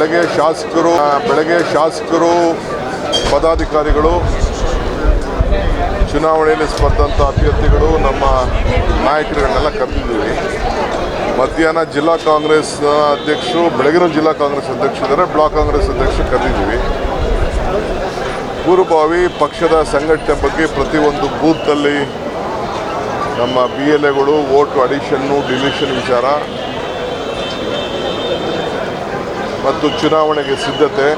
ಬೆಳಗ್ಗೆ ಶಾಸಕರು ಬೆಳಗ್ಗೆ ಶಾಸಕರು, ಪದಾಧಿಕಾರಿಗಳು, ಚುನಾವಣೆಯಲ್ಲಿ ಸ್ಪರ್ಧಂಥ ಅಭ್ಯರ್ಥಿಗಳು ನಮ್ಮ ನಾಯಕರುಗಳನ್ನೆಲ್ಲ ಕರೆದಿದ್ದೀವಿ. ಮಧ್ಯಾಹ್ನ ಜಿಲ್ಲಾ ಕಾಂಗ್ರೆಸ್ ಅಧ್ಯಕ್ಷರು, ಬೆಳಗಿನ ಜಿಲ್ಲಾ ಕಾಂಗ್ರೆಸ್ ಅಧ್ಯಕ್ಷ ಇದ್ದಾರೆ, ಬ್ಲಾಕ್ ಕಾಂಗ್ರೆಸ್ ಅಧ್ಯಕ್ಷರು ಕರೆದಿದ್ದೀವಿ. ಪೂರ್ವಭಾವಿ ಪಕ್ಷದ ಸಂಘಟನೆ ಬಗ್ಗೆ ಪ್ರತಿಯೊಂದು ಬೂತಲ್ಲಿ ನಮ್ಮ ಬಿ ಎಲ್ ಎಗಳು, ವೋಟ್ ಅಡಿಷನ್ನು, ಡಿಲಿಷನ್ ವಿಚಾರ ಮತ್ತು ಚುನಾವಣೆಗೆ ಸಿದ್ಧತೆ,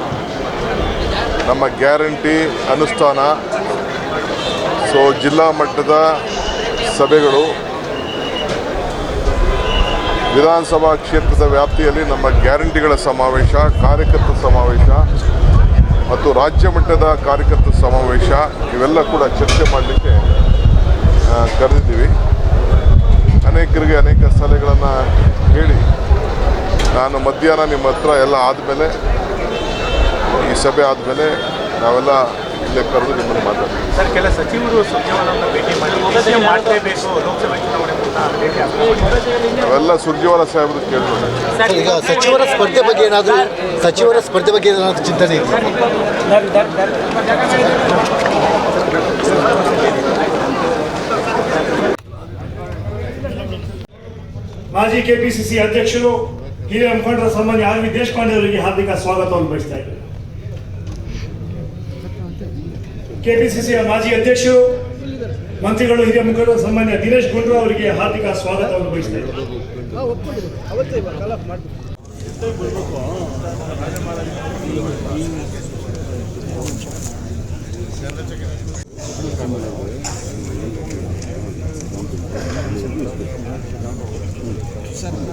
ನಮ್ಮ ಗ್ಯಾರಂಟಿ ಅನುಷ್ಠಾನ. ಸೊ, ಜಿಲ್ಲಾ ಮಟ್ಟದ ಸಭೆಗಳು, ವಿಧಾನಸಭಾ ಕ್ಷೇತ್ರದ ವ್ಯಾಪ್ತಿಯಲ್ಲಿ ನಮ್ಮ ಗ್ಯಾರಂಟಿಗಳ ಸಮಾವೇಶ, ಕಾರ್ಯಕರ್ತ ಸಮಾವೇಶ ಮತ್ತು ರಾಜ್ಯ ಮಟ್ಟದ ಕಾರ್ಯಕರ್ತ ಸಮಾವೇಶ, ಇವೆಲ್ಲ ಕೂಡ ಚರ್ಚೆ ಮಾಡಲಿಕ್ಕೆ ಕರೆದಿದ್ದೀವಿ. ಅನೇಕರಿಗೆ ಅನೇಕ ಸಲಹೆಗಳನ್ನು ಹೇಳಿ ನಾನು ಮಧ್ಯಾಹ್ನ ನಿಮ್ಮ ಹತ್ರ ಎಲ್ಲ ಆದಮೇಲೆ ಈ ಸಭೆ ಆದಮೇಲೆ ನಾವೆಲ್ಲ ಇಲ್ಲೇ ಕರೆದು ನಿಮ್ಮನ್ನು ಮಾತಾಡ್ತೀವಿ. ಸರ್ ಕೆಲ ಸಚಿವರು. ನಾವೆಲ್ಲ ಸುರ್ಜೇವಾಲ ಸಾಹೇಬ್ರು ಕೇಳ್ಕೊಂಡು. ಸರ್, ಈಗ ಸಚಿವರ ಸ್ಪರ್ಧೆ ಬಗ್ಗೆ ಏನಾದರೂ ಸಚಿವರ ಸ್ಪರ್ಧೆ ಬಗ್ಗೆ ಏನಾದರೂ ಚಿಂತನೆ ಇದೆ ಮಾಜಿ ಕೆಪಿಸಿಸಿ ಅಧ್ಯಕ್ಷರು ಹಿರಿಯ ಮುಖಂಡರ ಸನ್ಮಾನ್ಯ ಆರ್ ವಿ ದೇಶಪಾಂಡೆ ಅವರಿಗೆ ಹಾರ್ದಿಕ ಸ್ವಾಗತವನ್ನು ಬಯಸ್ತಾ ಇದ್ದೇನೆ. ಕೆಪಿಸಿಸಿಯ ಮಾಜಿ ಅಧ್ಯಕ್ಷರು, ಮಂತ್ರಿಗಳು, ಹಿರಿಯ ಮುಖಂಡರು, ಸನ್ಮಾನ್ಯ ದಿನೇಶ್ ಗುಂಡ್ರು ಅವರಿಗೆ ಹಾರ್ದಿಕ ಸ್ವಾಗತವನ್ನು ಬಯಸ್ತಾ ಇದ್ದೇನೆ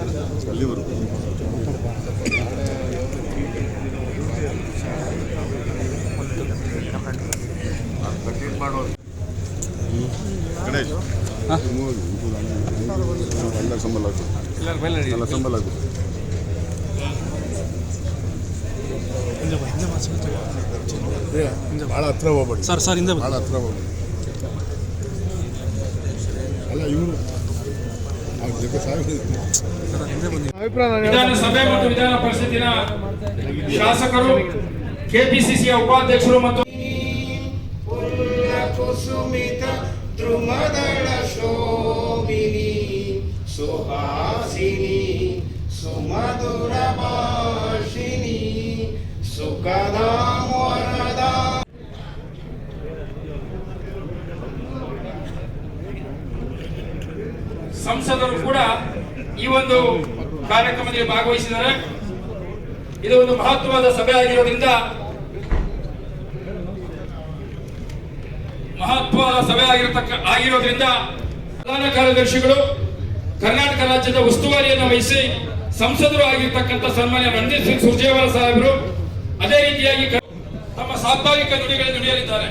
ಗಣೇಶ್ ಎಲ್ಲ ಸಂಬಳ ಆಗುತ್ತೆ ಎಲ್ಲ ಸಂಬಳ ಆಗುತ್ತೆ ಭಾಳ ಹತ್ರ ಹೋಗ್ಬೇಡಿ. ಸರ್ ಸರ್ ಹಿಂದೆ ಭಾಳ ಹತ್ರ ಹೋಗ್ಬೇಡಿ. ಅಲ್ಲ ಇವರು ವಿಧಾನಸಭೆ ಮತ್ತು ವಿಧಾನ ಪರಿಷತ್ತಿನ ಶಾಸಕರು ಕೆಪಿಸಿಸಿಯ ಉಪಾಧ್ಯಕ್ಷರು ಮತ್ತು ಕುಸುಮಿತ ದ್ರುಮದಳ ಶೋಭಿನಿ ಸುಹಾಸಿನಿ ಸಂಸದರು ಕೂಡ ಈ ಒಂದು ಕಾರ್ಯಕ್ರಮದಲ್ಲಿ ಭಾಗವಹಿಸಿದ್ದಾರೆ. ಇದು ಒಂದು ಮಹತ್ವವಾದ ಸಭೆ ಆಗಿರೋದ್ರಿಂದ ಮಹತ್ವದ ಸಭೆ ಆಗಿರತಕ್ಕ, ಆಗಿರೋದ್ರಿಂದ ಪ್ರಧಾನ ಕಾರ್ಯದರ್ಶಿಗಳು ಕರ್ನಾಟಕ ರಾಜ್ಯದ ಉಸ್ತುವಾರಿಯನ್ನು ವಹಿಸಿ ಸಂಸದರು ಆಗಿರ್ತಕ್ಕಂಥ ಸನ್ಮಾನ್ಯ ರಣಜಿತ್ ಸಿಂಗ್ ಸುರ್ಜೇವಾಲ ಸಾಹೇಬರು ಅದೇ ರೀತಿಯಾಗಿ ತಮ್ಮ ಸಾಪ್ತಾಹಿಕ ನುಡಿಗಳನ್ನು ನುಡಿಯಲಿದ್ದಾರೆ.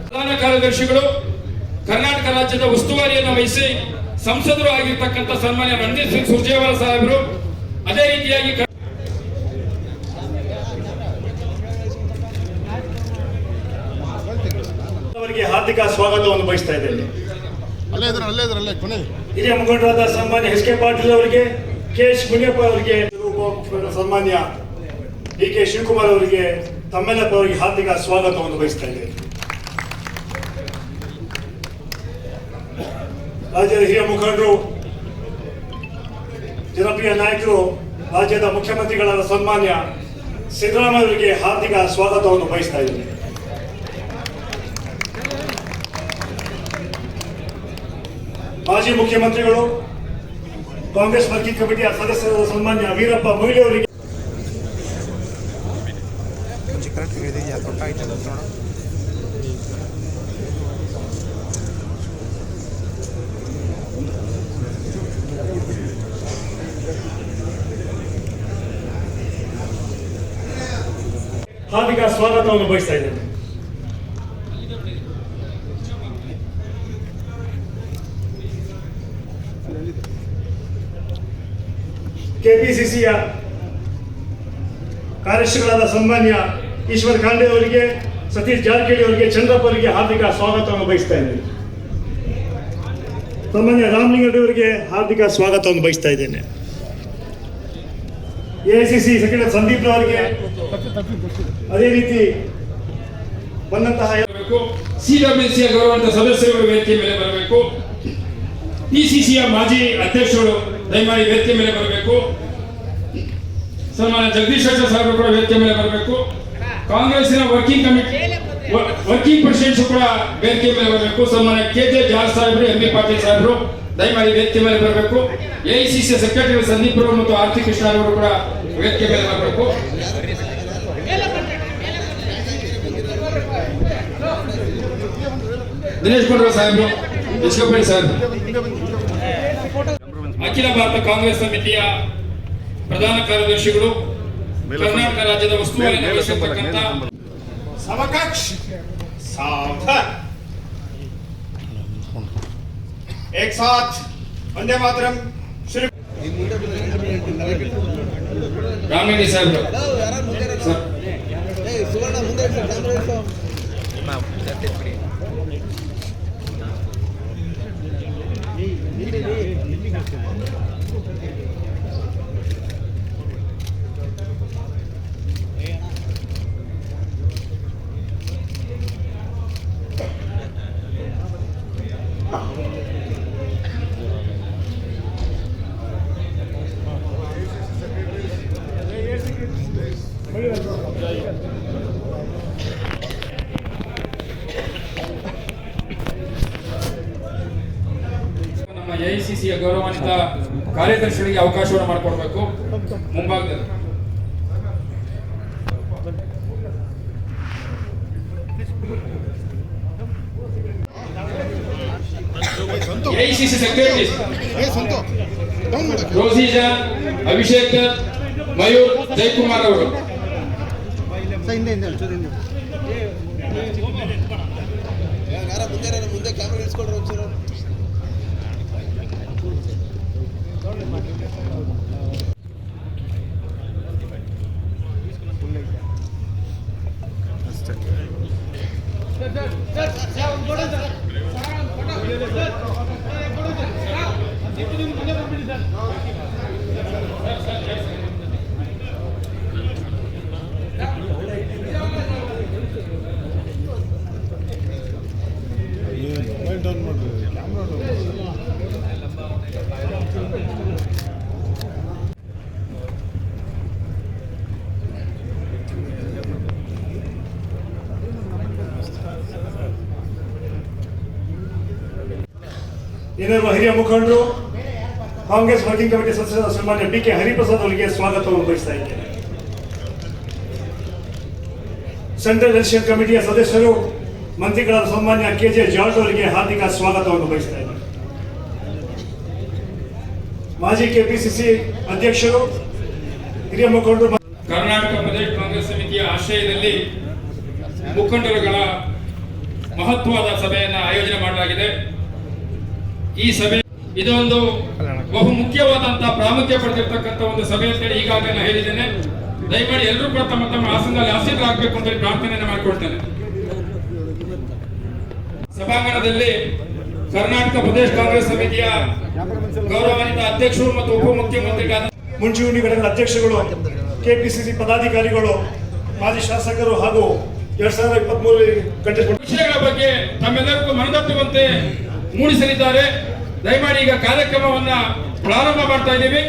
ಪ್ರಧಾನ ಕಾರ್ಯದರ್ಶಿಗಳು ಕರ್ನಾಟಕ ರಾಜ್ಯದ ಉಸ್ತುವಾರಿಯನ್ನು ವಹಿಸಿ ಸಂಸದರು ಆಗಿರ್ತಕ್ಕಂಥ ಸನ್ಮಾನ್ಯ ರಣದೀಪ್ ಸಿಂಗ್ ಸುರ್ಜೇವಾಲ ಸಾಹೇಬರು ಅದೇ ರೀತಿಯಾಗಿ ಅವರಿಗೆ ಹಾರ್ದಿಕ ಸ್ವಾಗತವನ್ನು ಬಯಸ್ತಾ ಇದ್ದೇನೆ. ಅಲ್ಲೇ ಇದ್ರೆ ಅಲ್ಲೇ ಇದ್ರೆ ಅಲ್ಲೇ ಕೊನೆ ಹಿರಿಯ ಮುಖಂಡರಾದ ಸನ್ಮಾನ್ಯ ಎಸ್ ಕೆ ಪಾಟೀಲ್ ಅವರಿಗೆ ಕೆ ಎಸ್ ಮುನಿಯಪ್ಪ ಅವರಿಗೆ ಸನ್ಮಾನ್ಯ ಡಿ ಕೆ ಶಿವಕುಮಾರ್ ಅವರಿಗೆ ತಮ್ಮೆಲ್ಲಪ್ಪ ಅವರಿಗೆ ಹಾರ್ದಿಕ ಸ್ವಾಗತವನ್ನು ಬಯಸ್ತಾ ಇದ್ದೇನೆ. ರಾಜ್ಯದ ಹಿರಿಯ ಮುಖಂಡರು, ಜನಪ್ರಿಯ ನಾಯಕರು, ರಾಜ್ಯದ ಮುಖ್ಯಮಂತ್ರಿಗಳಾದ ಸನ್ಮಾನ್ಯ ಸಿದ್ದರಾಮಯ್ಯ ಅವರಿಗೆ ಹಾರ್ದಿಕ ಸ್ವಾಗತವನ್ನು ಬಯಸ್ತಾ ಇದ್ದೇನೆ. ಮಾಜಿ ಮುಖ್ಯಮಂತ್ರಿಗಳು, ಕಾಂಗ್ರೆಸ್ ವರ್ಕಿಂಗ್ ಕಮಿಟಿಯ ಸದಸ್ಯರಾದ ಸನ್ಮಾನ್ಯ ವೀರಪ್ಪ ಮೊಯ್ಲಿ ಅವರಿಗೆ ಹಾರ್ದಿಕ ಸ್ವಾಗತವನ್ನು ಬಯಸ್ತಾ ಇದ್ದೇನೆ. ಕೆಪಿಸಿಸಿಯ ಕಾರ್ಯದರ್ಶಿಗಳಾದ ಸನ್ಮಾನ್ಯ ಈಶ್ವರ್ ಖಾಂಡೆ ಅವರಿಗೆ, ಸತೀಶ್ ಜಾರಕಿಹೊಳಿ ಅವರಿಗೆ, ಚಂದ್ರಪ್ಪ ಅವರಿಗೆ ಹಾರ್ದಿಕ ಸ್ವಾಗತವನ್ನು ಬಯಸ್ತಾ ಇದ್ದೇನೆ. ಸಾಮಾನ್ಯ ರಾಮಲಿಂಗರೆಡ್ಡಿ ಅವರಿಗೆ ಹಾರ್ದಿಕ ಸ್ವಾಗತವನ್ನು ಬಯಸ್ತಾ ಇದ್ದೇನೆ. ಎಐಸಿಸಿ ಸೆಕ್ರೆಟರಿ ಸಂದೀಪ್ ಅವರಿಗೆ ಅದೇ ರೀತಿ ಬಂದಂತಹ ಸಿಡಬ್ಲ್ಯೂಸಿಯ ಗೌರವಾನ್ವಿತ ಸದಸ್ಯರುಗಳು ವೇದಿಕೆ ಮೇಲೆ ಬರಬೇಕು. ಪಿಸಿಸಿಯ ಮಾಜಿ ಅಧ್ಯಕ್ಷರು ದಯಮಾಡಿ ವೇದಿಕೆ ಮೇಲೆ ಬರಬೇಕು. ಸನ್ಮಾನ್ಯ ಜಗದೀಶ್ ಸಾಹೇಬರು ಕೂಡ ವೇದಿಕೆ ಮೇಲೆ ಬರಬೇಕು. ಕಾಂಗ್ರೆಸ್ಸಿನ ವರ್ಕಿಂಗ್ ಕಮಿಟಿ ವರ್ಕಿಂಗ್ ಪ್ರೆಸಿಡೆಂಟ್ಸ್ ಕೂಡ ವೇದಿಕೆ ಮೇಲೆ ಬರಬೇಕು. ಸನ್ಮಾನ್ಯ ಕೆ ಜೆ ಜಾರ್ ಸಾಹೇಬರು ಎಂ ಬಿ ಪಾಟೀಲ್ ಸಾಹೇಬರು, ದಯಮಾಡಿ ವೇದಿಕೆ ಮೇಲೆ ಬರಬೇಕು. A C C secretary Sandeep Rao ಮತ್ತು ಆರ್ತಿ ಕೃಷ್ಣ ಅವರು ಕೂಡ ವೇದಿಕೆ ಮೇಲೆ ಬರಬೇಕು. ದಿನೇಶ್ ಗುಂಡೂರಾವ್ ಸಾಹೇಬರು ಎಚ್ಕಪ್ಪಳ್ಳಿ ಸಾಹೇಬ್ ಅಖಿಲ ಭಾರತ ಕಾಂಗ್ರೆಸ್ ಸಮಿತಿಯ ಪ್ರಧಾನ ಕಾರ್ಯದರ್ಶಿಗಳು ಕರ್ನಾಟಕ ರಾಜ್ಯದ ಉಸ್ತುವಾರಿ ನಿರ್ವಹಿಸಿರ್ತಕ್ಕಂಥ समकक्ष सावधान एक साथ वंदे मातरम श्री ರಾಮಲಿಂಗಿ ಸಾಹೇಬರು ಸರ್ ಎಐಸಿಸಿಯ ಗೌರವಾನ್ವಿತ ಕಾರ್ಯದರ್ಶಿಗಳಿಗೆ ಅವಕಾಶವನ್ನು ಮಾಡಿಕೊಡ್ಬೇಕು. ಮುಂಭಾಗದಲ್ಲಿ. ಎಐಸಿಸಿ ಅಭಿಷೇಕ್ ಮಯೂರ್ ಜಯಕುಮಾರ್ ಅವರು. ಮುಂದೆ ಕ್ಯಾಮ್ರಾ ಇಳಿಸ್ಕೊಡ್ರಿ ಏನಾದ್ರು ಹಿರಿಯ ಮುಖಂಡರು, ಕಾಂಗ್ರೆಸ್ ವರ್ಕಿಂಗ್ ಕಮಿಟಿ ಸದಸ್ಯ ಸನ್ಮಾನ್ಯ ಬಿ ಕೆ ಹರಿಪ್ರಸಾದ್ ಅವರಿಗೆ ಸ್ವಾಗತವನ್ನು ಬಯಸ್ತಾ ಇದ್ದೇನೆ. ಸೆಂಟ್ರಲ್ ಎಲೆಕ್ಷನ್ ಕಮಿಟಿಯ ಸದಸ್ಯರು, ಮಂತ್ರಿಗಳಾದ ಸನ್ಮಾನ್ಯ ಕೆ ಜೆ ಜಾರ್ಜ್ ಅವರಿಗೆ ಹಾರ್ದಿಕ ಸ್ವಾಗತವನ್ನು ಬಯಸ್ತಾ ಇದ್ದೇನೆ. ಮಾಜಿ ಕೆಪಿಸಿಸಿ ಅಧ್ಯಕ್ಷರು, ಹಿರಿಯ ಮುಖಂಡರು ಕರ್ನಾಟಕ ಪ್ರದೇಶ ಕಾಂಗ್ರೆಸ್ ಸಮಿತಿಯ ಆಶ್ರಯದಲ್ಲಿ ಮುಖಂಡರುಗಳ ಮಹತ್ವದ ಸಭೆಯನ್ನು ಆಯೋಜನೆ ಮಾಡಲಾಗಿದೆ. ಈ ಸಭೆ ಇದೊಂದು ಬಹು ಮುಖ್ಯವಾದಂತಹ ಪ್ರಾಮುಖ್ಯ ಪಡೆದಿರ್ತಕ್ಕಂಥ ಒಂದು ಸಭೆ ಅಂತೇಳಿ ಈಗಾಗಲೇ ನಾನು ಹೇಳಿದ್ದೇನೆ. ದಯಮಾಡಿ ಎಲ್ಲರೂ ಕೂಡ ತಮ್ಮ ತಮ್ಮ ಆಸನದಲ್ಲಿ ಆಸೀನರಾಗಬೇಕು ಅಂತ ಹೇಳಿ ಪ್ರಾರ್ಥನೆಯನ್ನು ಮಾಡಿಕೊಳ್ತೇನೆ. ಸಭಾಂಗಣದಲ್ಲಿ ಕರ್ನಾಟಕ ಪ್ರದೇಶ ಕಾಂಗ್ರೆಸ್ ಸಮಿತಿಯ ಗೌರವಾನ್ವಿತ ಅಧ್ಯಕ್ಷರು ಮತ್ತು ಉಪಮುಖ್ಯಮಂತ್ರಿಗಳಾದ ಮುಂಚೂಣಿ ಘಟಕದ ಅಧ್ಯಕ್ಷಗಳು ಕೆಪಿಸಿಸಿ ಪದಾಧಿಕಾರಿಗಳು ಮಾಜಿ ಶಾಸಕರು ಹಾಗೂ ಎರಡ್ ಸಾವಿರದ ಇಪ್ಪತ್ಮೂರು ಮೂರರಲ್ಲಿ ವಿಷಯಗಳ ಬಗ್ಗೆ ತಮ್ಮೆಲ್ಲರಿಗೂ ಮನದಟ್ಟುವಂತೆ ಮೂಡಿಸಲಿದ್ದಾರೆ. ದಯಮಾಡಿ ಈಗ ಕಾರ್ಯಕ್ರಮವನ್ನ ಪ್ರಾರಂಭ ಮಾಡ್ತಾ ಇದ್ದೀವಿ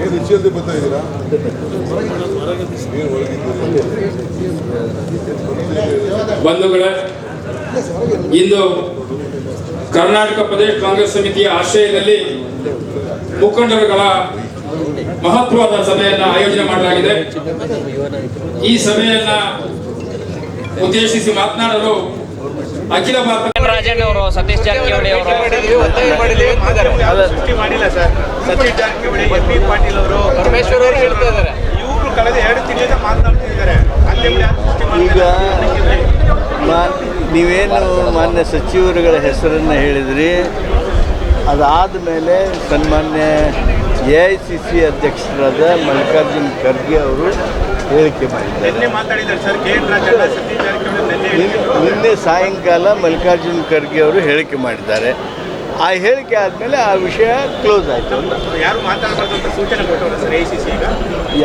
ಏನು ವಿಷಯದಲ್ಲಿ ಬರ್ತಾ ಇದ್ದೀರಾ ಏನು ಒಳಗಿದ್ದೀರಿ ಬಂಧುಗಳೇ ಇಂದು ಕರ್ನಾಟಕ ಪ್ರದೇಶ ಕಾಂಗ್ರೆಸ್ ಸಮಿತಿಯ ಆಶ್ರಯದಲ್ಲಿ ಮುಖಂಡರುಗಳ ಮಹತ್ವದ ಸಭೆಯನ್ನ ಆಯೋಜನೆ ಮಾಡಲಾಗಿದೆ. ಈ ಸಭೆಯನ್ನ ಉದ್ದೇಶಿಸಿ ಮಾತನಾಡಲು ಅಖಿಲ ಭಾರತ ರಾಜಣ್ಣ ಅವರು ಸತೀಶ್ ಜಾರಕಿಹೊಳಿ ಅವರು. ಸೃಷ್ಟಿ ಮಾಡಿಲ್ಲ sir. Satish Jarkiholi M B Patil ಅವರು. ಪರಮೇಶ್ವರ್ ಅವರು ಹೇಳ್ತಾ ಇದ್ದಾರೆ. ಇವರು ಕಳೆದ ಎರಡು ತಿಂಗಳಿಂದ ಮಾತನಾಡ್ತಿದ್ದಾರೆ ಈಗ ಮಾ ನೀವೇನು ಮಾನ್ಯ ಸಚಿವರುಗಳ ಹೆಸರನ್ನು ಹೇಳಿದ್ರಿ? ಅದಾದ ಮೇಲೆ ಸನ್ಮಾನ್ಯ ಎ ಐ ಸಿ ಸಿ ಅಧ್ಯಕ್ಷರಾದ ಮಲ್ಲಿಕಾರ್ಜುನ್ ಖರ್ಗೆ ಅವರು ಹೇಳಿಕೆ ಮಾಡಿದ್ದಾರೆ. ನಿನ್ನೆ ಸಾಯಂಕಾಲ ಮಲ್ಲಿಕಾರ್ಜುನ್ ಖರ್ಗೆ ಅವರು ಹೇಳಿಕೆ ಮಾಡಿದ್ದಾರೆ. ಆ ಹೇಳಿಕೆ ಆದಮೇಲೆ ಆ ವಿಷಯ ಕ್ಲೋಸ್ ಆಯಿತು ಯಾರು ಮಾತಾಡಬಾರ್ದು ಸೂಚನೆ ಕೊಟ್ಟವರು ಸರ್ ಎ ಸಿ ಸಿ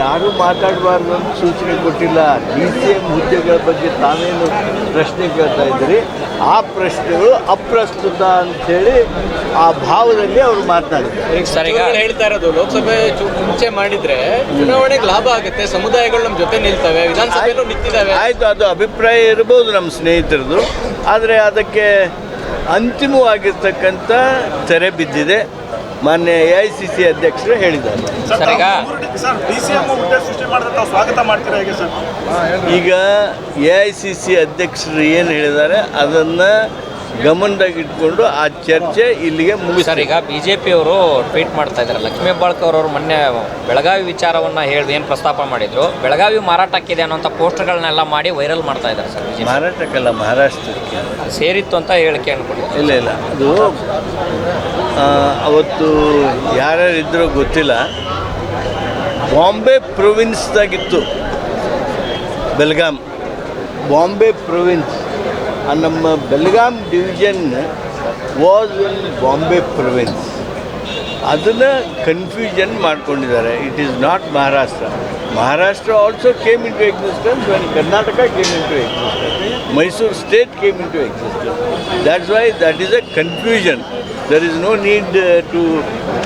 ಯಾರೂ ಮಾತಾಡಬಾರ್ದು ಅಂತ ಸೂಚನೆ ಕೊಟ್ಟಿಲ್ಲ. ಡಿ ಸಿ ಎಂ ಹುದ್ದೆಗಳ ಬಗ್ಗೆ ತಾನೇನು ಪ್ರಶ್ನೆ ಕೇಳ್ತಾ ಇದ್ದೀರಿ? ಆ ಪ್ರಶ್ನೆಗಳು ಅಪ್ರಸ್ತುತ ಅಂಥೇಳಿ ಆ ಭಾವದಲ್ಲಿ ಅವರು ಮಾತನಾಡಿದ್ದಾರೆ ಸರ್ ಈಗ ಹೇಳ್ತಾ ಇರೋದು ಲೋಕಸಭೆ ಮುಂಚೆ ಮಾಡಿದ್ರೆ ಚುನಾವಣೆಗೆ ಲಾಭ ಆಗುತ್ತೆ ಸಮುದಾಯಗಳು ನಮ್ಮ ಜೊತೆ ನಿಲ್ತವೆ ವಿಧಾನಸಭೆಯಲ್ಲೂ ನಿಂತಿದ್ದಾವೆ. ಆಯಿತು ಅದು ಅಭಿಪ್ರಾಯ ಇರ್ಬೋದು ನಮ್ಮ ಸ್ನೇಹಿತರದು ಆದರೆ ಅದಕ್ಕೆ ಅಂತಿಮವಾಗಿರ್ತಕ್ಕಂಥ ತೆರೆ ಬಿದ್ದಿದೆ. ಮಾನ್ಯ ಎ ಐ ಸಿ ಸಿ ಅಧ್ಯಕ್ಷರು ಹೇಳಿದ್ದಾರೆ. ಈಗ ಸರ್ ಡಿ ಸಿ ಸೃಷ್ಟಿ ಮಾಡಿದ್ರೆ ಸ್ವಾಗತ ಮಾಡ್ತೀರಾ ಹೇಗೆ ಸರ್? ಈಗ ಎ ಐ ಸಿ ಸಿ ಅಧ್ಯಕ್ಷರು ಏನು ಹೇಳಿದ್ದಾರೆ ಅದನ್ನು ಗಮನದಾಗಿಟ್ಕೊಂಡು ಆ ಚರ್ಚೆ ಇಲ್ಲಿಗೆ ಸರ್ ಈಗ ಬಿ ಬಿಜೆಪಿ ಅವರು ಟ್ವೀಟ್ ಮಾಡ್ತಾ ಇದ್ದಾರೆ. ಲಕ್ಷ್ಮೀ ಹೆಬ್ಬಾಳ್ಕರ್ ಅವರು ಮೊನ್ನೆ ಬೆಳಗಾವಿ ವಿಚಾರವನ್ನ ಹೇಳಿ ಏನು ಪ್ರಸ್ತಾಪ ಮಾಡಿದ್ರು. ಬೆಳಗಾವಿ ಮಾರಾಟಕ್ಕಿದೆ ಅನ್ನೋಂಥ ಪೋಸ್ಟರ್ಗಳನ್ನೆಲ್ಲ ಮಾಡಿ ವೈರಲ್ ಮಾಡ್ತಾ ಇದ್ದಾರೆ ಸರ್ ಮಾರಾಟಕ್ಕೆಲ್ಲ ಮಹಾರಾಷ್ಟ್ರ ಮಹಾರಾಷ್ಟ್ರಕ್ಕೆ ಸೇರಿತ್ತು ಅಂತ ಹೇಳಿಕೆ ಅನ್ಕೊಂಡಿದ್ದಾರೆ ಇಲ್ಲ ಇಲ್ಲ ಅದು ಅವತ್ತು ಯಾರ್ಯಾರು ಇದ್ರೋ ಗೊತ್ತಿಲ್ಲ. ಬಾಂಬೆ ಪ್ರೊವಿನ್ಸ್ದಾಗಿತ್ತು ಬೆಲ್ಗಾಮ್ ಬಾಂಬೆ ಪ್ರೊವಿನ್ಸ್ ನಮ್ಮ Belgaum division was in Bombay province. ಅದನ್ನು ಕನ್ಫ್ಯೂಷನ್ ಮಾಡ್ಕೊಂಡಿದ್ದಾರೆ. It is not Maharashtra Maharashtra also came into existence when Karnataka came into existence Mysore state came into existence that's why that is a confusion there is no need to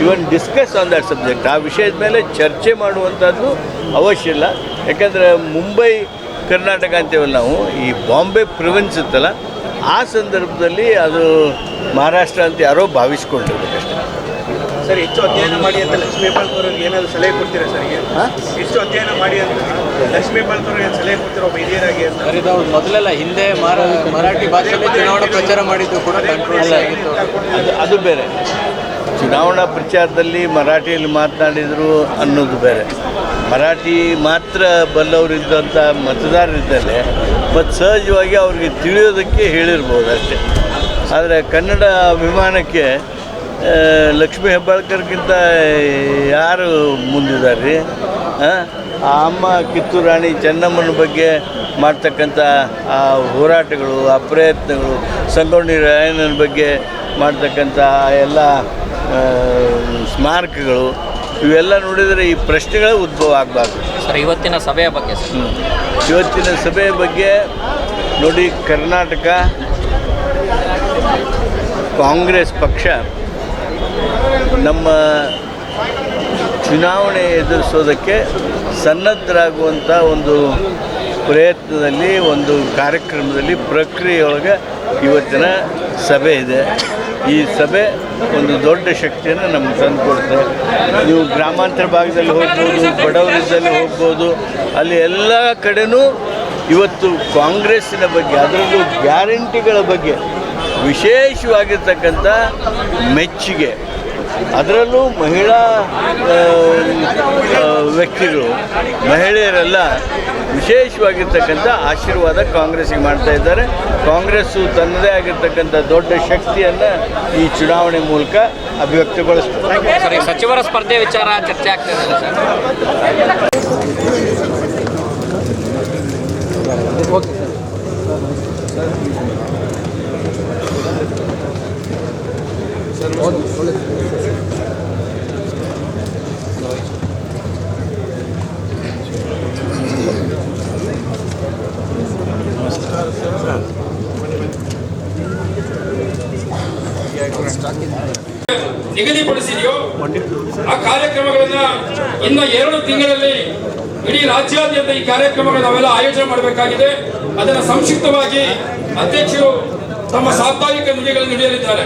even discuss on that subject ಆ ವಿಷಯದ ಮೇಲೆ ಚರ್ಚೆ ಮಾಡುವಂಥದ್ದು ಅವಶ್ಯ ಇಲ್ಲ. ಯಾಕಂದರೆ ಮುಂಬೈ ಕರ್ನಾಟಕ ಅಂತೇವಲ್ಲ ನಾವು ಈ ಬಾಂಬೆ ಪ್ರಿವೆನ್ಸ್ ಇತ್ತಲ್ಲ ಆ ಸಂದರ್ಭದಲ್ಲಿ ಅದು ಮಹಾರಾಷ್ಟ್ರ ಅಂತ ಯಾರೋ ಭಾವಿಸ್ಕೊಂಡಿರ್ಬೇಕಷ್ಟೆ. ಸರ್ ಹೆಚ್ಚು ಅಧ್ಯಯನ ಮಾಡಿ ಅಂತ ಲಕ್ಷ್ಮೀ ಪಾಲ್ ಏನಾದರೂ ಸಲಹೆ ಕೊಡ್ತೀರಾ ಸರ್ ಹೆಚ್ಚು ಅಧ್ಯಯನ ಮಾಡಿ ಅಂತ. ಲಕ್ಷ್ಮೀ ಅವ್ರಿಗೆ ಸಲಹೆ ಕೊಡ್ತೀರಾ ಹಿರಿಯರಾಗಿ ಅಂತ. ಸರ್ ಮೊದಲೆಲ್ಲ ಹಿಂದೆ ಮಾರ ಮರಾಠಿ ಭಾಷೆಯಲ್ಲಿ ಚುನಾವಣಾ ಪ್ರಚಾರ ಮಾಡಿದ್ದು ಕೂಡ ಕಂಟ್ರೋಲ್ ಆಗಿತ್ತು. ಅದು ಅದು ಬೇರೆ. ಚುನಾವಣಾ ಪ್ರಚಾರದಲ್ಲಿ ಮರಾಠಿಯಲ್ಲಿ ಮಾತನಾಡಿದರು ಅನ್ನೋದು ಬೇರೆ. ಮರಾಠಿ ಮಾತ್ರ ಬಲ್ಲವರಿದ್ದಂಥ ಮತದಾರರಿದ್ದಲ್ಲಿ ಮತ್ತು ಸಹಜವಾಗಿ ಅವ್ರಿಗೆ ತಿಳಿಯೋದಕ್ಕೆ ಹೇಳಿರ್ಬೋದು ಅಷ್ಟೇ. ಆದರೆ ಕನ್ನಡ ಅಭಿಮಾನಕ್ಕೆ ಲಕ್ಷ್ಮೀ ಹೆಬ್ಬಾಳ್ಕರ್ಗಿಂತ ಯಾರು ಮುಂದಿದ್ದಾರೆ? ರೀ ಆ ಅಮ್ಮ ಕಿತ್ತೂರು ರಾಣಿ ಚೆನ್ನಮ್ಮನ ಬಗ್ಗೆ ಮಾಡ್ತಕ್ಕಂಥ ಆ ಹೋರಾಟಗಳು ಆ ಪ್ರಯತ್ನಗಳು ಸಂಗೊಳ್ಳಿ ರಾಯಣ್ಣನ ಬಗ್ಗೆ ಮಾಡ್ತಕ್ಕಂಥ ಎಲ್ಲ ಸ್ಮಾರಕಗಳು ಇವೆಲ್ಲ ನೋಡಿದರೆ ಈ ಪ್ರಶ್ನೆಗಳೇ ಉದ್ಭವ ಆಗಬಾರ್ದು. ಸರ್ ಇವತ್ತಿನ ಸಭೆಯ ಬಗ್ಗೆ ಸರ್. ಇವತ್ತಿನ ಸಭೆಯ ಬಗ್ಗೆ ನೋಡಿ ಕರ್ನಾಟಕ ಕಾಂಗ್ರೆಸ್ ಪಕ್ಷ ನಮ್ಮ ಚುನಾವಣೆ ಎದುರಿಸೋದಕ್ಕೆ ಸನ್ನದ್ಧರಾಗುವಂಥ ಒಂದು ಪ್ರಯತ್ನದಲ್ಲಿ, ಒಂದು ಕಾರ್ಯಕ್ರಮದಲ್ಲಿ, ಪ್ರಕ್ರಿಯೆಯೊಳಗೆ ಇವತ್ತಿನ ಸಭೆ ಇದೆ. ಈ ಸಭೆ ಒಂದು ದೊಡ್ಡ ಶಕ್ತಿಯನ್ನು ನಮ್ಗೆ ತಂದು ಕೊಡುತ್ತೆ ನೀವು ಗ್ರಾಮಾಂತರ ಭಾಗದಲ್ಲಿ ಹೋಗ್ಬೋದು, ಬಡವರಿದ್ದಲ್ಲಿ ಹೋಗ್ಬೋದು, ಅಲ್ಲಿ ಎಲ್ಲ ಕಡೆನೂ ಇವತ್ತು ಕಾಂಗ್ರೆಸ್ಸಿನ ಬಗ್ಗೆ, ಅದರಲ್ಲೂ ಗ್ಯಾರಂಟಿಗಳ ಬಗ್ಗೆ ವಿಶೇಷವಾಗಿರ್ತಕ್ಕಂಥ ಮೆಚ್ಚುಗೆ. ಅದರಲ್ಲೂ ಮಹಿಳಾ ವ್ಯಕ್ತಿಗಳು ಮಹಿಳೆಯರೆಲ್ಲ ವಿಶೇಷವಾಗಿರ್ತಕ್ಕಂಥ ಆಶೀರ್ವಾದ ಕಾಂಗ್ರೆಸ್ಗೆ ಮಾಡ್ತಾ ಇದ್ದಾರೆ. ಕಾಂಗ್ರೆಸ್ಸು ತನ್ನದೇ ಆಗಿರ್ತಕ್ಕಂಥ ದೊಡ್ಡ ಶಕ್ತಿಯನ್ನು ಈ ಚುನಾವಣೆ ಮೂಲಕ ಅಭಿವ್ಯಕ್ತಗೊಳಿಸ್ತದೆ ಸರ್ ಸಚಿವರ ಸ್ಪರ್ಧೆ ವಿಚಾರ ಚರ್ಚೆ ಆಗ್ತಾ ನಿಗದಿಪಡಿಸಿದೆಯೋ? ಆ ಕಾರ್ಯಕ್ರಮಗಳನ್ನ ಇನ್ನ ಎರಡು ತಿಂಗಳಲ್ಲಿ ಇಡೀ ರಾಜ್ಯಾದ್ಯಂತ ಈ ಕಾರ್ಯಕ್ರಮಗಳು ನಾವೆಲ್ಲ ಆಯೋಜನೆ ಮಾಡಬೇಕಾಗಿದೆ. ಅದನ್ನು ಸಂಕ್ಷಿಪ್ತವಾಗಿ ಅಧ್ಯಕ್ಷರು ತಮ್ಮ ಸಾಪ್ತಾಹಿಕ ನುಡಿಗಳನ್ನು ನುಡಿಯಲಿದ್ದಾರೆ.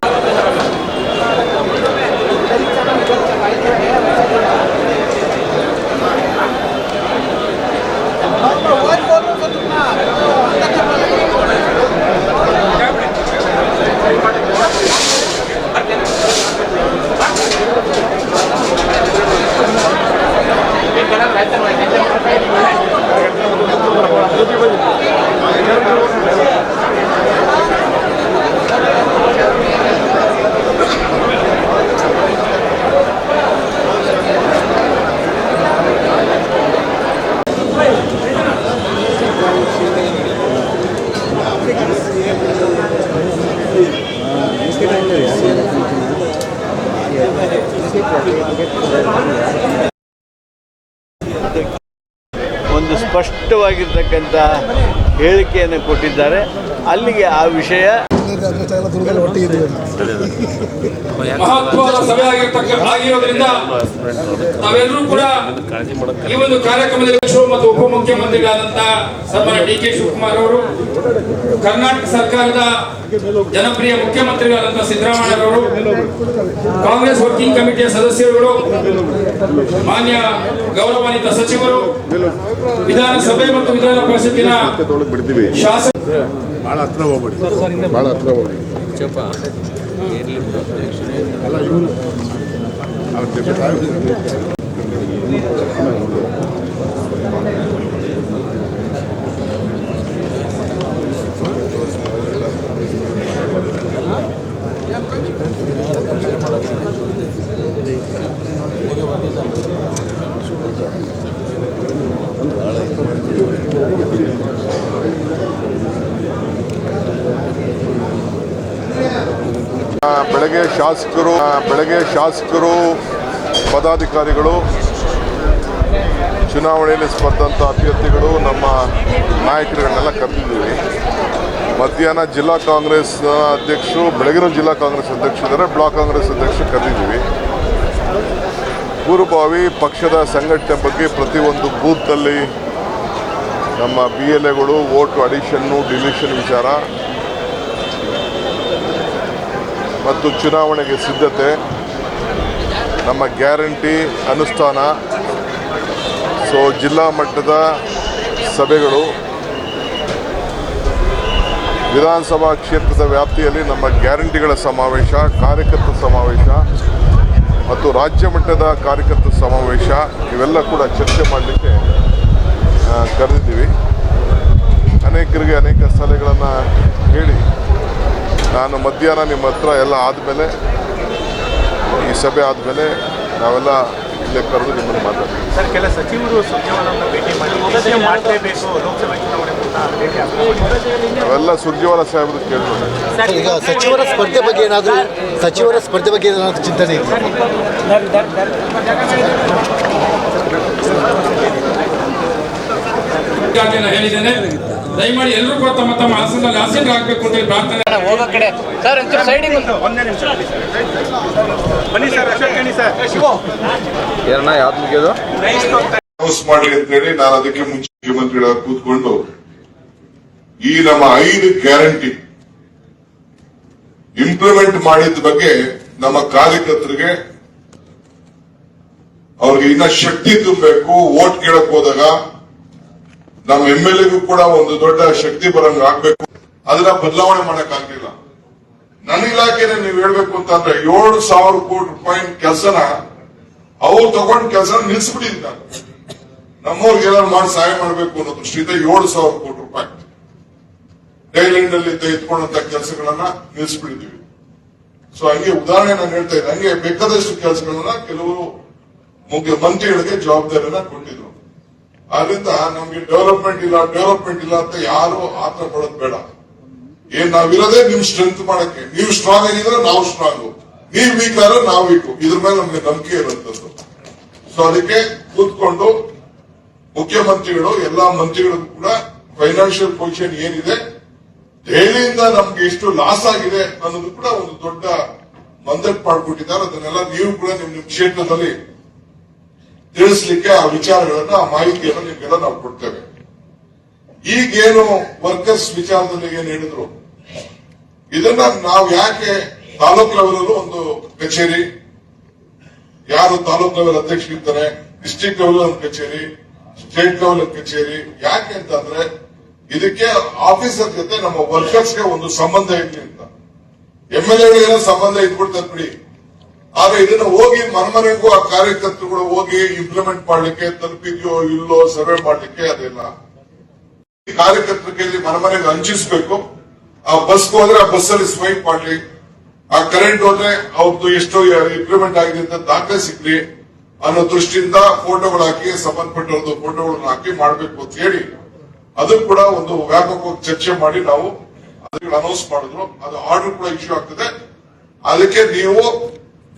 ಒಂದು ಸ್ಪಷ್ಟವಾಗಿರ್ತಕ್ಕಂಥ ಹೇಳಿಕೆಯನ್ನು ಕೊಟ್ಟಿದ್ದಾರೆ. ಅಲ್ಲಿಗೆ ಆ ವಿಷಯ ಮಹತ್ವದ ಸಭೆ ಆಗಿರ್ತಕ್ಕ ಆಗಿರೋದ್ರಿಂದ ನಾವೆಲ್ಲರೂ ಕೂಡ ಈ ಒಂದು ಕಾರ್ಯಕ್ರಮದಲ್ಲಿ ಅಧ್ಯಕ್ಷರು ಮತ್ತು ಉಪಮುಖ್ಯಮಂತ್ರಿಗಳಾದಂತಹ ಸನ್ಮಾನ್ಯ ಡಿ ಕೆ ಶಿವಕುಮಾರ್ ಅವರು ಕರ್ನಾಟಕ ಸರ್ಕಾರದ ಜನಪ್ರಿಯ ಮುಖ್ಯಮಂತ್ರಿಗಳಾದಂತಹ ಸಿದ್ದರಾಮಯ್ಯ ಅವರು ಕಾಂಗ್ರೆಸ್ ವರ್ಕಿಂಗ್ ಕಮಿಟಿಯ ಸದಸ್ಯರುಗಳು ಮಾನ್ಯ ಗೌರವಾನ್ವಿತ ಸಚಿವರು ವಿಧಾನಸಭೆ ಮತ್ತು ವಿಧಾನ ಪರಿಷತ್ತಿನ ಶಾಸಕ ಭಾಳ ಹತ್ರ ಹೋಗ್ಬೇಡಿ. ಭಾಳ ಹತ್ರ ಹೋಗ್ಬೇಡಿ. ಅಲ್ಲ ಇವರು ಅವ್ರ ಜೊತೆ ಸಾಯ್ಬೇಕು. ಆ, ಬೆಳಗ್ಗೆ ಶಾಸಕರು ಬೆಳಗ್ಗೆ ಶಾಸಕರು, ಪದಾಧಿಕಾರಿಗಳು, ಚುನಾವಣೆಯಲ್ಲಿ ಸ್ಪರ್ಧಂಥ ಅಭ್ಯರ್ಥಿಗಳು ನಮ್ಮ ನಾಯಕರುಗಳನ್ನೆಲ್ಲ ಕರೆದಿದ್ದೀವಿ. ಮಧ್ಯಾಹ್ನ ಜಿಲ್ಲಾ ಕಾಂಗ್ರೆಸ್ ಅಧ್ಯಕ್ಷರು, ಬೆಳಗಿನ ಜಿಲ್ಲಾ ಕಾಂಗ್ರೆಸ್ ಅಧ್ಯಕ್ಷ ಇದ್ದಾರೆ, ಬ್ಲಾಕ್ ಕಾಂಗ್ರೆಸ್ ಅಧ್ಯಕ್ಷರು ಕರೆದಿದ್ದೀವಿ. ಪೂರ್ವಭಾವಿ ಪಕ್ಷದ ಸಂಘಟನೆ ಬಗ್ಗೆ ಪ್ರತಿಯೊಂದು ಬೂತಲ್ಲಿ ನಮ್ಮ ಬಿ ಎಲ್ ಎಗಳು, ವೋಟ್ ಅಡಿಷನ್ನು, ಡಿಲಿಷನ್ ವಿಚಾರ ಮತ್ತು ಚುನಾವಣೆಗೆ ಸಿದ್ಧತೆ, ನಮ್ಮ ಗ್ಯಾರಂಟಿ ಅನುಷ್ಠಾನ. ಸೊ, ಜಿಲ್ಲಾ ಮಟ್ಟದ ಸಭೆಗಳು, ವಿಧಾನಸಭಾ ಕ್ಷೇತ್ರದ ವ್ಯಾಪ್ತಿಯಲ್ಲಿ ನಮ್ಮ ಗ್ಯಾರಂಟಿಗಳ ಸಮಾವೇಶ, ಕಾರ್ಯಕರ್ತ ಸಮಾವೇಶ ಮತ್ತು ರಾಜ್ಯ ಮಟ್ಟದ ಕಾರ್ಯಕರ್ತ ಸಮಾವೇಶ, ಇವೆಲ್ಲ ಕೂಡ ಚರ್ಚೆ ಮಾಡಲಿಕ್ಕೆ ಕರೆದಿದ್ದೀವಿ. ಅನೇಕರಿಗೆ ಅನೇಕ ಸಲಹೆಗಳನ್ನು ಹೇಳಿ ನಾನು ಮಧ್ಯಾಹ್ನ ನಿಮ್ಮ ಹತ್ರ ಎಲ್ಲ ಆದಮೇಲೆ ಈ ಸಭೆ ಆದಮೇಲೆ ನಾವೆಲ್ಲ ಇಲ್ಲೇ ಕರೆದು ನಿಮ್ಮನ್ನು ಮಾತಾಡ್ತೀವಿ ಸರ್ ಕೆಲ ಸಚಿವರು. ನಾವೆಲ್ಲ ಸುರ್ಜೇವಾಲ ಸಾಹೇಬ್ರು ಕೇಳ್ಬೋದು ಸರ್, ಈಗ ಸಚಿವರ ಸ್ಪರ್ಧೆ ಬಗ್ಗೆ ಏನಾದರೂ ಸಚಿವರ ಸ್ಪರ್ಧೆ ಬಗ್ಗೆ ಏನಾದರೂ ಚಿಂತನೆ ಇದೆ ಹೇಳಿದ್ದೇನೆ ದಯಮಾಡಿ ಎಲ್ಲರೂ ಕೂಡ ತಮ್ಮ ತಮ್ಮ ಆಸನದಲ್ಲಿ ಆಸೀನ ಹಾಕಬೇಕು ಅಂತ ಹೇಳಿ ಪ್ರಾರ್ಥನೆ ಹೋಗೋ ಕಡೆ. ಸರ್ ಒಂಚೂರು ಸೈಡಿಗೆ ಒಂದೇ ನಿಮಿಷ ಬನ್ನಿ ಸರ್ ಗಣಿ ಸರ್. ಅನೌನ್ಸ್ ಮಾಡಿ ಅಂತೇಳಿ ನಾನು ಅದಕ್ಕೆ ಮುಂಚೆ ಮುಖ್ಯಮಂತ್ರಿಗಳ ಕೂತ್ಕೊಂಡು ಈ ನಮ್ಮ ಐದು ಗ್ಯಾರಂಟಿ ಇಂಪ್ಲಿಮೆಂಟ್ ಮಾಡಿದ ಬಗ್ಗೆ ನಮ್ಮ ಕಾರ್ಯಕರ್ತರಿಗೆ ಅವ್ರಿಗೆ ಇನ್ನ ಶಕ್ತಿ ತುಂಬಬೇಕು ವೋಟ್ ಕೇಳಕ್ ಹೋದಾಗ ನಮ್ಮ ಎಂ ಎಲ್ ಎಗೂ ಕೂಡ ಒಂದು ದೊಡ್ಡ ಶಕ್ತಿ ಬರಂಗ್ ಆಗ್ಬೇಕು. ಅದನ್ನ ಬದಲಾವಣೆ ಮಾಡಕ್ ಆಗ್ಲಿಲ್ಲ. ನನ್ನ ಇಲಾಖೆನ ನೀವು ಹೇಳ್ಬೇಕು ಅಂತಂದ್ರೆ ಏಳು ಸಾವಿರ ಕೋಟಿ ರೂಪಾಯಿ ಕೆಲಸನ ಅವ್ರು ತಗೊಂಡ್ ಕೆಲಸ ನಿಲ್ಸ್ಬಿಟ್ಟಿದ್ದ. ನಮ್ಮವ್ರಿಗೆ ಏನಾದ್ರು ಮಾಡಿ ಸಹಾಯ ಮಾಡಬೇಕು ಅನ್ನೋ ದೃಷ್ಟಿಯಿಂದ ಏಳು ಸಾವಿರ ಕೋಟಿ ರೂಪಾಯಿ. ಟೈಲ್ಯಾಂಡ್ ಅಲ್ಲಿ ತೆಗೆದುಕೊಂಡಂತ ಕೆಲಸಗಳನ್ನ ನಿಲ್ಸ್ಬಿಟ್ಟಿದ್ದೀವಿ ಸೊ ಹಂಗೆ ಉದಾಹರಣೆ ನಾನು ಹೇಳ್ತಾ ಇದ್ದೆ. ಹಂಗೆ ಬೇಕಾದಷ್ಟು ಕೆಲಸಗಳನ್ನ ಕೆಲವು ಮುಖ್ಯ ಮಂತ್ರಿಗಳಿಗೆ ಜವಾಬ್ದಾರಿಯನ್ನ ಕೊಟ್ಟಿದ್ರು. ಆದ್ರಿಂದ ನಮ್ಗೆ ಡೆವಲಪ್ಮೆಂಟ್ ಇಲ್ಲ ಡೆವಲಪ್ಮೆಂಟ್ ಇಲ್ಲ ಅಂತ ಯಾರು ಆತರ ಪಡೋದ್ ಬೇಡ. ಏನ್ ನಾವಿರೋದೇ ನಿಮ್ ಸ್ಟ್ರೆಂತ್ ಮಾಡಕ್ಕೆ. ನೀವು ಸ್ಟ್ರಾಂಗ್ ಆಗಿದ್ರೆ ನಾವು ಸ್ಟ್ರಾಂಗ್ ನೀವ್ ವೀಕ್ ಆದ್ರೆ ನಾವು ವೀಕ್ ಇದ್ರ ಮೇಲೆ ನಮ್ಗೆ ನಂಬಿಕೆ ಇರುವಂತದ್ದು ಸೊ ಅದಕ್ಕೆ ಕೂತ್ಕೊಂಡು ಮುಖ್ಯಮಂತ್ರಿಗಳು, ಎಲ್ಲಾ ಮಂತ್ರಿಗಳಿಗೂ ಕೂಡ ಫೈನಾನ್ಷಿಯಲ್ ಪೊಸಿಷನ್ ಏನಿದೆ, ದೆಹಲಿಯಿಂದ ನಮ್ಗೆ ಎಷ್ಟು ಲಾಸ್ ಆಗಿದೆ ಅನ್ನೋದು ಕೂಡ ಒಂದು ದೊಡ್ಡ ಮಂದಟ್ ಮಾಡ್ಬಿಟ್ಟಿದ್ದಾರೆ. ಅದನ್ನೆಲ್ಲ ನೀವು ಕೂಡ ನಿಮ್ ನಿಮ್ ಕ್ಷೇತ್ರದಲ್ಲಿ ತಿಳಿಸ್ಲಿಕ್ಕೆ ಆ ವಿಚಾರಗಳನ್ನ ಆ ಮಾಹಿತಿಯನ್ನು ನಿಮ್ಗೆಲ್ಲ ನಾವು ಕೊಡ್ತೇವೆ. ಈಗೇನು ವರ್ಕರ್ಸ್ ವಿಚಾರದಲ್ಲಿ ಏನ್ ಹೇಳಿದ್ರು? ಇದನ್ನ ನಾವು ಯಾಕೆ ತಾಲೂಕ್ ಲೆವೆಲ್ ಒಂದು ಕಚೇರಿ, ಯಾರು ತಾಲೂಕ್ ಲೆವೆಲ್ ಅಧ್ಯಕ್ಷರಿರ್ತಾರೆ ಡಿಸ್ಟಿಕ್ ಲೆವೆಲ್ ಒಂದು ಕಚೇರಿ ಸ್ಟೇಟ್ ಲೆವೆಲ್ ಕಚೇರಿ, ಯಾಕೆ ಅಂತಂದ್ರೆ ಇದಕ್ಕೆ ಆಫೀಸರ್ ಜೊತೆ ನಮ್ಮ ವರ್ಕರ್ಸ್ಗೆ ಒಂದು ಸಂಬಂಧ ಇರ್ಲಿ ಅಂತ. ಎಂ ಎಲ್ ಏನೋ ಸಂಬಂಧ ಇದ್ಬಿಡ್ತಾರೆ ಬಿಡಿ. ಆದ್ರೆ ಇದನ್ನ ಹೋಗಿ ಮನಮನೆಗೂ ಆ ಕಾರ್ಯಕರ್ತರುಗಳು ಹೋಗಿ ಇಂಪ್ಲಿಮೆಂಟ್ ಮಾಡ್ಲಿಕ್ಕೆ ತಲುಪಿದ್ಯೋ ಇಲ್ಲೋ ಸರ್ವೆ ಮಾಡ್ಲಿಕ್ಕೆ ಅದೆಲ್ಲ ಕಾರ್ಯಕರ್ತರ ಕೈಲಿ ಮನಮನೆಗೆ ಹಂಚಿಸ್ಬೇಕು. ಆ ಬಸ್ ಹೋದ್ರೆ ಆ ಬಸ್ ಅಲ್ಲಿ ಸ್ವೈಪ್ ಮಾಡ್ಲಿ. ಆ ಕರೆಂಟ್ ಹೋದ್ರೆ ಅವ್ರದ್ದು ಎಷ್ಟೋ ಇಂಪ್ಲಿಮೆಂಟ್ ಆಗಿದೆ ಅಂತ ದಾಖಲೆ ಸಿಗ್ಲಿ. ಅನ್ನೋ ದೃಷ್ಟಿಯಿಂದ ಫೋಟೋಗಳು ಹಾಕಿ ಸಂಬಂಧಪಟ್ಟವ್ರದ್ದು ಫೋಟೋಗಳನ್ನ ಹಾಕಿ ಮಾಡ್ಬೇಕು ಅಂತ ಹೇಳಿ ಅದು ಕೂಡ ಒಂದು ವ್ಯಾಪಕವಾಗಿ ಚರ್ಚೆ ಮಾಡಿ ನಾವು ಅದಕ್ಕೆ ಅನೌನ್ಸ್ ಮಾಡಿದ್ರು. ಅದು ಆರ್ಡರ್ ಕೂಡ ಇಶ್ಯೂ ಆಗ್ತದೆ. ಅದಕ್ಕೆ ನೀವು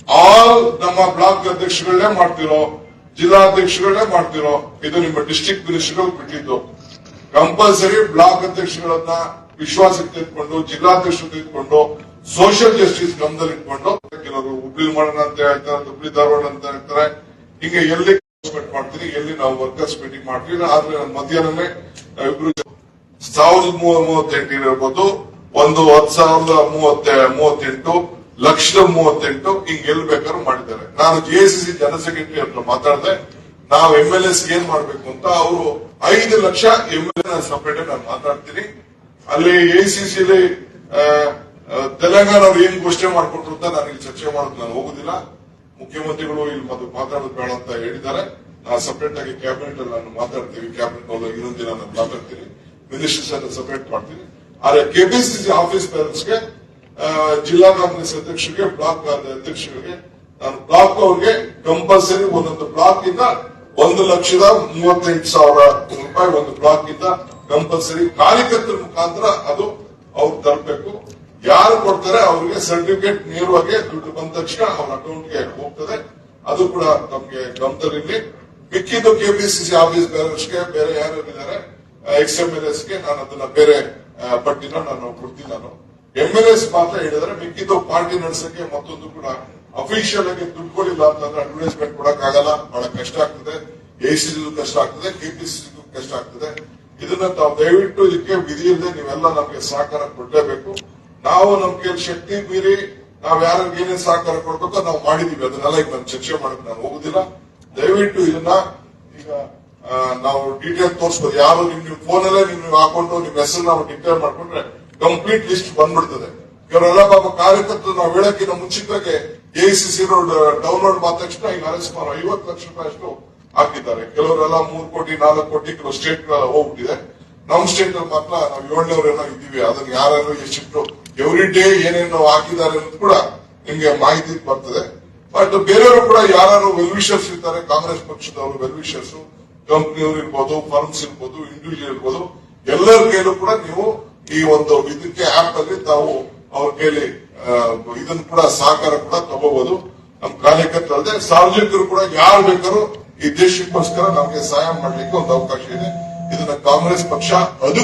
ಆಲ್ ನಮ್ಮ ಬ್ಲಾಕ್ ಅಧ್ಯಕ್ಷಗಳನ್ನೇ ಮಾಡ್ತಿರೋ, ಜಿಲ್ಲಾಧ್ಯಕ್ಷಗಳನ್ನೇ ಮಾಡ್ತಿರೋ, ಇದು ನಿಮ್ಮ ಡಿಸ್ಟಿಕ್ ಮಿನಿಸ್ಟರ್ಗಳು ಬಿಟ್ಟಿದ್ದು. ಕಂಪಲ್ಸರಿ ಬ್ಲಾಕ್ ಅಧ್ಯಕ್ಷಗಳನ್ನ ವಿಶ್ವಾಸಕ್ಕೆ ತೆಗೆದುಕೊಂಡು ಜಿಲ್ಲಾಧ್ಯಕ್ಷರು ತೆಗೆದುಕೊಂಡು ಸೋಷಿಯಲ್ ಜಸ್ಟಿಸ್ ಗಮನದಲ್ಲಿ ಇಟ್ಕೊಂಡು ಕೆಲವರು ಹುಬ್ಳಿ ಮಾಡೋಣ ಅಂತ ಹೇಳ್ತಾರೆ ಹುಬ್ಳಿ ಧಾರವಾಡ ಅಂತ ಹೇಳ್ತಾರೆ. ಹಿಂಗೆ ಎಲ್ಲಿ ಮಾಡ್ತೀರಿ, ಎಲ್ಲಿ ನಾವು ವರ್ಕರ್ಸ್ ಮೀಟಿಂಗ್ ಮಾಡ್ತೀವಿ ಆದ್ರೆ ನಾನು ಮಧ್ಯಾಹ್ನನೇ ಇಬ್ರು ಸಾವಿರದ ಮೂವ- ಮೂವತ್ತೆಂಟು ಇರ್ಬೋದು ಒಂದು ಹತ್ತು ಸಾವಿರದ ಮೂವತ್ತೆ, ಮೂವತ್ತೆಂಟು ಲಕ್ಷದ ಮೂವತ್ತೆಂಟು ಈಗ ಎಲ್ಲಿ ಬೇಕಾದ್ರೂ ಮಾಡಿದ್ದಾರೆ. ನಾನು ಜೆಎಸಿಸಿ ಜನರಲ್ ಸೆಕ್ರೆಟರಿ ಹತ್ರ ಮಾತಾಡಿದೆ, ನಾವು ಎಂ ಎಲ್ ಎಸ್ ಏನ್ ಮಾಡ್ಬೇಕು ಅಂತ ಅವರು ಐದು lakh M L A separate ನಾನು ಮಾತಾಡ್ತೀನಿ. ಅಲ್ಲಿ ಎಸಿಸಿಲಿ ತೆಲಂಗಾಣ ಅವ್ರು ಏನ್ ಘೋಷಣೆ ಮಾಡ್ಕೊಟ್ರು ಅಂತ ನಾನು ಇಲ್ಲಿ ಚರ್ಚೆ ಮಾಡೋದು ನಾನು ಹೋಗುದಿಲ್ಲ. ಮುಖ್ಯಮಂತ್ರಿಗಳು ಇಲ್ಲಿ ಮತ್ತೆ ಮಾತಾಡೋದು ಬೇಡ ಅಂತ ಹೇಳಿದ್ದಾರೆ. ನಾನು ಸಪರೇಟ್ ಆಗಿ ಕ್ಯಾಬಿನೆಟ್ ಅಲ್ಲಿ ನಾನು ಮಾತಾಡ್ತೀವಿ ಕ್ಯಾಬಿನೆಟ್ ಇನ್ನೊಂದಿನ ದಿನ ನಾನು ಮಾತಾಡ್ತೀನಿ. ಮಿನಿಸ್ಟರ್ಸ್ ಅನ್ನು ಸಪರೇಟ್ ಮಾಡ್ತೀನಿ. ಆದ್ರೆ ಕೆಪಿಸಿಸಿ ಆಫೀಸ್ ಬೇರೆಸ್ಗೆ ಜಿಲ್ಲಾ ಕಾಂಗ್ರೆಸ್ ಅಧ್ಯಕ್ಷರಿಗೆ, ಬ್ಲಾಕ್ ಅಧ್ಯಕ್ಷರಿಗೆ, ನಾನು ಬ್ಲಾಕ್ ಅವ್ರಿಗೆ ಕಂಪಲ್ಸರಿ ಒಂದೊಂದು ಬ್ಲಾಕ್ ಇಂದ ಒಂದು ಲಕ್ಷದ ಮೂವತ್ತೆಂಟು ಸಾವಿರ ರೂಪಾಯಿ ಒಂದು ಬ್ಲಾಕ್ ಇಂದ ಕಂಪಲ್ಸರಿ ಕಾರ್ಯಕರ್ತರ ಮುಖಾಂತರ ಅದು ಅವ್ರು ತರಬೇಕು. ಯಾರು ಕೊಡ್ತಾರೆ ಅವರಿಗೆ ಸರ್ಟಿಫಿಕೇಟ್ ನೇರವಾಗಿ ದುಡ್ಡು ಬಂದ ತಕ್ಷಣ ಅವ್ರ ಅಕೌಂಟ್ಗೆ ಹೋಗ್ತದೆ. ಅದು ಕೂಡ ನಮ್ಗೆ ಗಮನದಲ್ಲಿ ಮಿಕ್ಕಿದ್ದು ಕೆಪಿಸಿಸಿ ಆಫೀಸ್ ಬೇರೆಸ್ಗೆ ಬೇರೆ ಯಾರು ಇದ್ದಾರೆ? ಎಕ್ಸ್ ಎಂ ಎಲ್ ಎಸ್ಗೆ ನಾನು ಅದನ್ನ ಬೇರೆ ಪಟ್ಟಿನ ನಾನು ಕೊಡ್ತೀನಿ ನಾನು. ಎಂ ಎಲ್ ಎಸ್ ಮಾತ್ರ ಹೇಳಿದ್ರೆ ಮಿಕ್ಕಿದ್ದು ಪಾರ್ಟಿ ನಡೆಸಕ್ಕೆ ಮತ್ತೊಂದು ಕೂಡ ಅಫಿಷಿಯಲ್ ಆಗಿ ದುಡ್ಡು ಕೊಡಿಲ್ಲ ಅಂತಂದ್ರೆ ಅಡ್ವರ್ಟೈಸ್ಮೆಂಟ್ ಕೊಡಕ್ ಆಗಲ್ಲ ಬಹಳ ಕಷ್ಟ ಆಗ್ತದೆ. ಎಸಿಗೂ ಕಷ್ಟ ಆಗ್ತದೆ. ಕೆಪಿಸಿಗೂ ಕಷ್ಟ ಆಗ್ತದೆ. ಇದನ್ನ ತಾವು ದಯವಿಟ್ಟು ಇದಕ್ಕೆ ವಿಧಿ ಇಲ್ಲದೆ ನೀವೆಲ್ಲ ನಮಗೆ ಸಹಕಾರ ಕೊಡಲೇಬೇಕು. ನಾವು ನಮ್ಗೆ ಶಕ್ತಿ ಮೀರಿ ನಾವ್ ಯಾರಿಗೆ ಏನೇನ್ ಸಹಕಾರ ಕೊಡ್ಬೇಕೋ ನಾವು ಮಾಡಿದೀವಿ. ಅದನ್ನೆಲ್ಲ ಈಗ ನಾನು ಚರ್ಚೆ ಮಾಡಕ್ ನಾನು ಹೋಗುದಿಲ್ಲ. ದಯವಿಟ್ಟು ಇದನ್ನ ಈಗ ನಾವು ಡೀಟೇಲ್ ತೋರಿಸ್ಬೋದು. ಯಾರು ನಿಮ್ ಫೋನ್ ಅಲ್ಲೇ ನಿಮ್ ಹಾಕೊಂಡು ನಿಮ್ ಹೆಸರು ನಾವು ಡಿಕ್ಲೇರ್ ಮಾಡ್ಕೊಂಡ್ರೆ ಕಂಪ್ಲೀಟ್ ಲಿಸ್ಟ್ ಬಂದ್ಬಿಡ್ತದೆ. ಇವರೆಲ್ಲ ಪಾಪ ಕಾರ್ಯಕರ್ತರು ನಾವು ಹೇಳಕ್ಕಿಂತ ಮುಂಚಿತವಾಗಿ ಎಸಿಸಿ ಡೌನ್ಲೋಡ್ ಮಾಡಿದ ತಕ್ಷಣ ಈಗ ಸುಮಾರು ಐವತ್ತು ಲಕ್ಷ ರೂಪಾಯಿ ಅಷ್ಟು ಹಾಕಿದ್ದಾರೆ. ಕೆಲವರೆಲ್ಲ ಮೂರು ಕೋಟಿ, ನಾಲ್ಕು ಕೋಟಿ ಕೆಲವು ಸ್ಟೇಟ್ ಹೋಗ್ಬಿಟ್ಟಿದೆ. ನಮ್ ಸ್ಟೇಟ್ ಅಲ್ಲಿ ಮಾತ್ರ ನಾವು ಏಳ್ನೂರೆಲ್ಲ ಇದ್ದೀವಿ. ಅದನ್ನ ಯಾರು ಎಷ್ಟಿಟ್ಟು ಎವ್ರಿ ಡೇ ಏನೇನು ಹಾಕಿದ್ದಾರೆ ಅನ್ನೋದು ಕೂಡ ನಿಮ್ಗೆ ಮಾಹಿತಿ ಬರ್ತದೆ. ಬಟ್ ಬೇರೆಯವರು ಕೂಡ ಯಾರು ವೆಲ್ವಿಷರ್ಸ್ ಇರ್ತಾರೆ, ಕಾಂಗ್ರೆಸ್ ಪಕ್ಷದವರು ವೆಲ್ವಿಷರ್ಸ್ ಕಂಪ್ನಿಯವರು ಇರ್ಬೋದು ಫರ್ಮ್ಸ್ ಇರ್ಬೋದು ಇಂಡಿವಿಜುವಲ್ ಇರ್ಬೋದು, ಎಲ್ಲರ ಕೈಲೂ ಕೂಡ ನೀವು ಈ ಒಂದು ಇದಕ್ಕೆ ಆಪ್ ಅಲ್ಲಿ ತಾವು ಅವ್ರ ಕೇಳಿ ಇದನ್ನ ಕೂಡ ಸಹಕಾರ ಕೂಡ ತಗೋಬಹುದು ನಮ್ಮ ಕಾರ್ಯಕರ್ತರಲ್ಲದೆ ಸಾರ್ವಜನಿಕರು ಕೂಡ ಯಾರು ಬೇಕಾದ್ರೂ ಈ ದೇಶಕ್ಕೋಸ್ಕರ ನಮಗೆ ಸಹಾಯ ಮಾಡ್ಲಿಕ್ಕೆ ಒಂದು ಅವಕಾಶ ಇದೆ. ಇದನ್ನ ಕಾಂಗ್ರೆಸ್ ಪಕ್ಷ ಅದು